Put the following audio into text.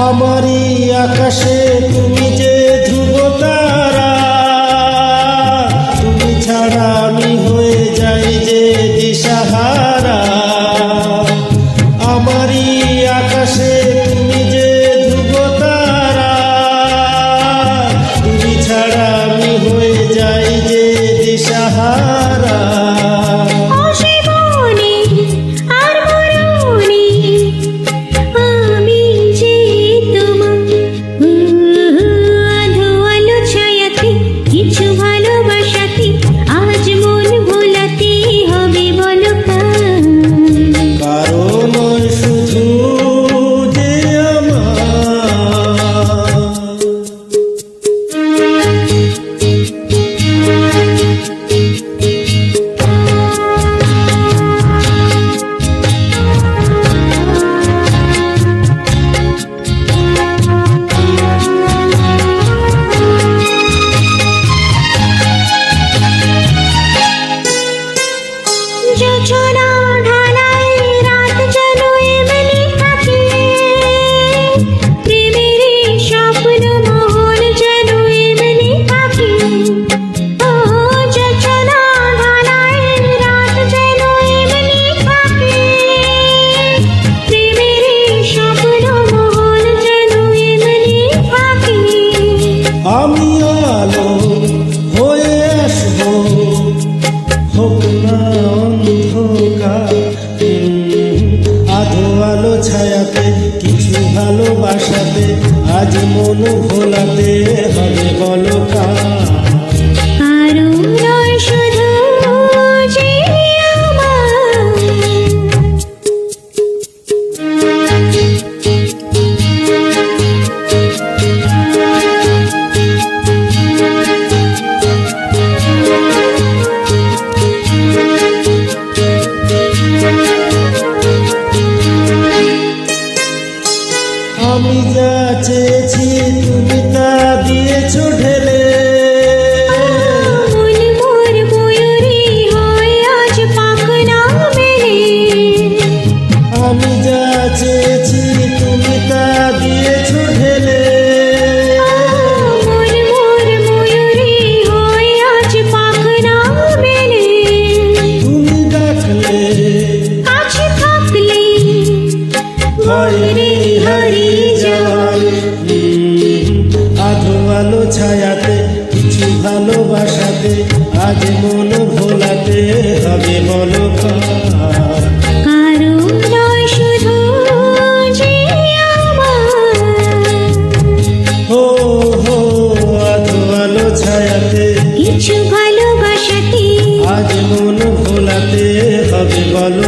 আমারই আকাশে তুমি যে আমি আলো হয়ে আসব। হোক না অন্ধকার আধো আলো ছায়াতে, কিছু ভালোবাসাতে, আজ মন ভোলাতে হবে বলো কাজ আলো ছায়াতে কিছু ভালোবাসাতে আজ মন ভোলাতে হবে বলো কারণ হো হো আলো ছায়াতে কিছু ভালোবাসাতে। আজ মন ভোলাতে হবে বলো